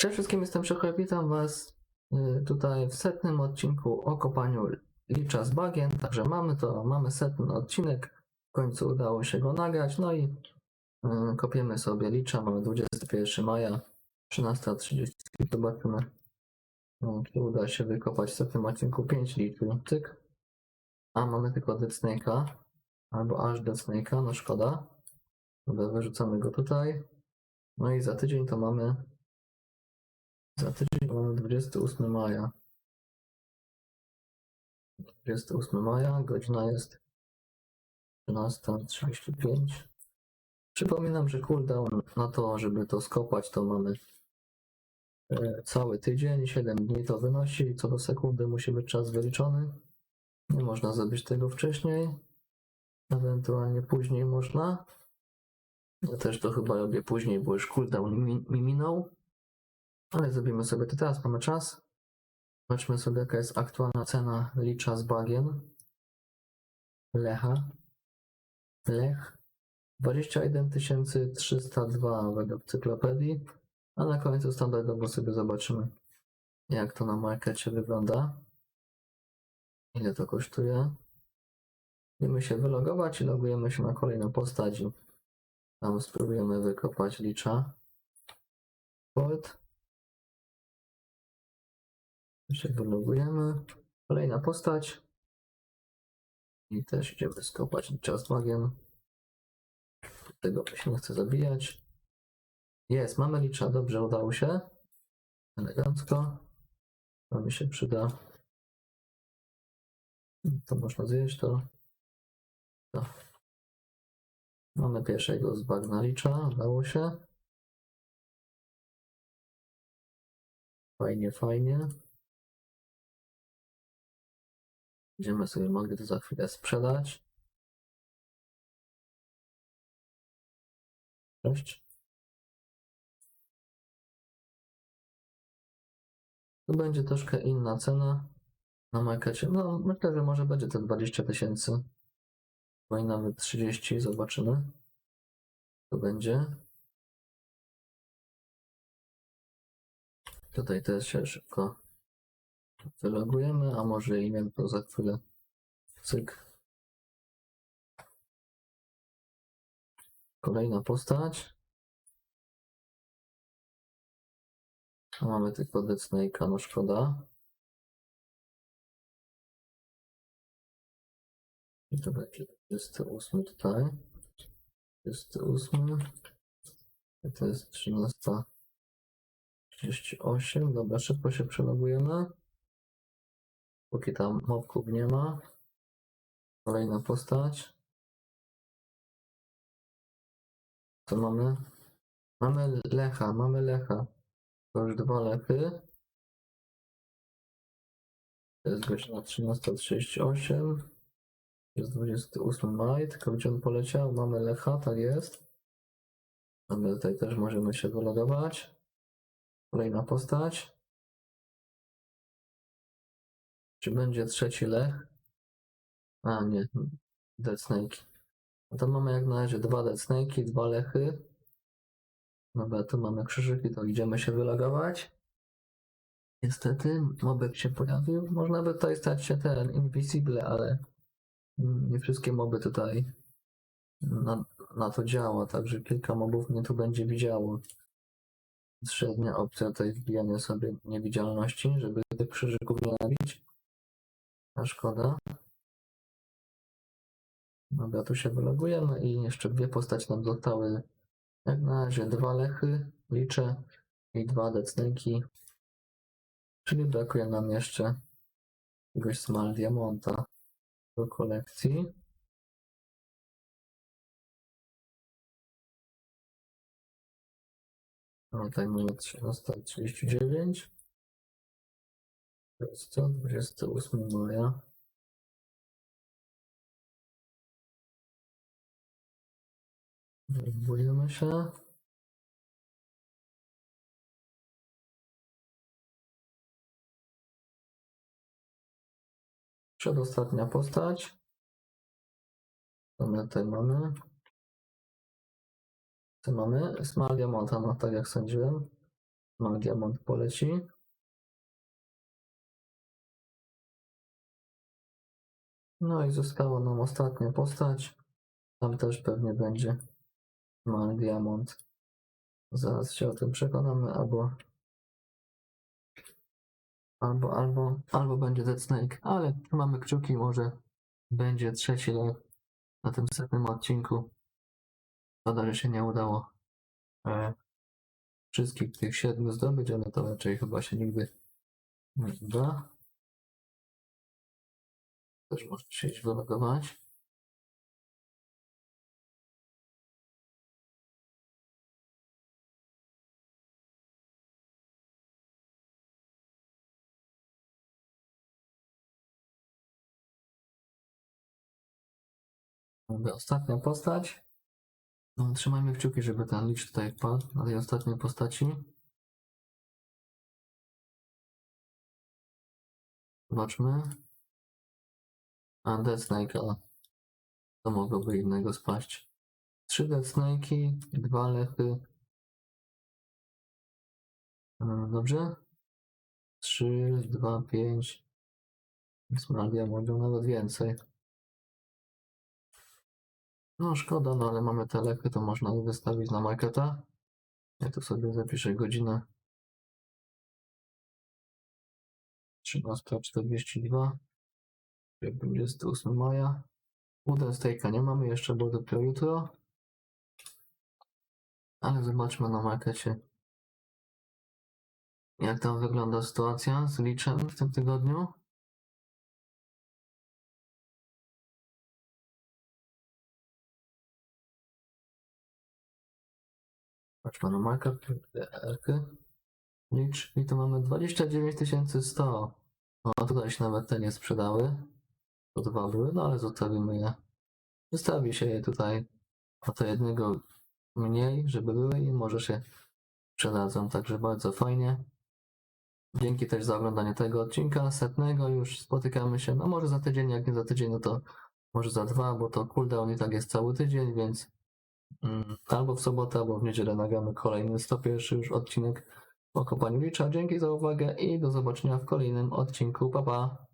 Cześć wszystkim, jestem Szykor, witam Was y, tutaj w setnym odcinku o kopaniu licza z bagien. Także mamy to, mamy setny odcinek. W końcu udało się go nagrać. No i y, kopiemy sobie licza. Mamy 21 maja, 13.30. Zobaczymy, y, czy uda się wykopać w setnym odcinku 5 litrów. Cyk. A mamy tylko Dead Snake'a, albo aż Dead Snake'a, no szkoda. Dobra, wyrzucamy go tutaj. No i za tydzień to mamy za tydzień mamy 28 maja. 28 maja, godzina jest 13.35. Przypominam, że cooldown na to, żeby to skopać, to mamy e, cały tydzień, 7 dni to wynosi. Co do sekundy musi być czas wyliczony. Nie można zrobić tego wcześniej. Ewentualnie później można. Ja też to chyba robię później, bo już cooldown mi, mi minął. Ale zrobimy sobie to teraz, mamy czas. Zobaczmy sobie, jaka jest aktualna cena licza z bagien. Lecha. Lech. 21 302 według cyklopedii. A na końcu standardowo sobie zobaczymy, jak to na markecie wygląda. Ile to kosztuje. Musimy się wylogować i logujemy się na kolejną postać. Tam spróbujemy wykopać licza. Port. Się wylogujemy. Kolejna postać. I też idziemy skopać licza z magiem. Tego się nie chce zabijać. Jest, mamy licza, dobrze udało się. Elegancko. To mi się przyda. To można zjeść, to. to. Mamy pierwszego z bagna licza, udało się. Fajnie, fajnie. Będziemy sobie mogli to za chwilę sprzedać. Cześć. Tu będzie troszkę inna cena na markecie. No, myślę, że może będzie to 20 tysięcy. Bo i nawet 30, zobaczymy. To będzie. Tutaj też się szybko wylogujemy, a może i wiem to za chwilę. Cyk. Kolejna postać. A mamy tylko Snake'a, no szkoda. Będzie 28 tutaj. 28. I to jest 13. 38. Dobra, szybko się przelogujemy. Póki tam mobków nie ma. Kolejna postać. Co mamy? Mamy Lecha, mamy Lecha. To już dwa Lechy. To jest godzina 13.38. Jest 28 maj, tylko gdzie on poleciał? Mamy Lecha, tak jest. Mamy tutaj też możemy się wylogować. Kolejna postać. Czy będzie trzeci Lech? A nie, Dead Snake. No to mamy jak na razie dwa Dead Snake'i, dwa Lechy. Dobra, tu mamy krzyżyki, to idziemy się wylogować. Niestety, mobek się pojawił. Można by tutaj stać się ten Invisible, ale nie wszystkie moby tutaj na, na to działa, także kilka mobów mnie tu będzie widziało. Średnia opcja tutaj wbijania sobie niewidzialności, żeby tych krzyżyków nie nabić. A szkoda. Dobra, tu się wylogujemy i jeszcze dwie postaci nam zostały. Jak na razie dwa lechy liczę i dwa decneki. Czyli brakuje nam jeszcze jakiegoś Small Diamonta do kolekcji. No tutaj mamy 13.39. Co? 28 maja. Próbujemy się. Przedostatnia postać. Co tutaj mamy? Co mamy? Small Diamanta, no tak jak sądziłem. No, diamont poleci. No i została nam ostatnia postać. Tam też pewnie będzie mal diamont. Zaraz się o tym przekonamy, albo albo, albo, albo będzie Dead Snake, ale mamy kciuki, może będzie trzeci live na tym setnym odcinku. Szkoda, że się nie udało e, wszystkich tych siedmiu zdobyć, ale to raczej chyba się nigdy nie uda. Też można się iść wylogować. Ostatnia postać. No, trzymajmy kciuki, żeby ten licz tutaj wpadł na tej ostatniej postaci. Zobaczmy. A, Death Snake, a to mogłoby innego spaść. Trzy Death Snake'i, dwa lechy. E, Dobrze? Trzy, dwa, pięć. Smaragdia mogą nawet więcej. No szkoda, no ale mamy te lechy, to można wystawić na marketa. Ja tu sobie zapiszę godzinę. 13.42. 28 maja. Wooden Steaka nie mamy jeszcze, bo dopiero jutro. Ale zobaczmy na markecie. Jak tam wygląda sytuacja z liczem w tym tygodniu? Patrzmy na market, RK. Licz i tu mamy 29 100. O, tutaj się nawet te nie sprzedały. Dwa były, no ale zostawimy je. Wystawi się je tutaj o to jednego mniej, żeby były i może się przydadzą, także bardzo fajnie. Dzięki też za oglądanie tego odcinka, setnego już spotykamy się, no może za tydzień, jak nie za tydzień, no to może za dwa, bo to cooldown i tak jest cały tydzień, więc mm, albo w sobotę, albo w niedzielę nagramy kolejny 101 już odcinek o kopaniu licza. Dzięki za uwagę i do zobaczenia w kolejnym odcinku. Pa pa!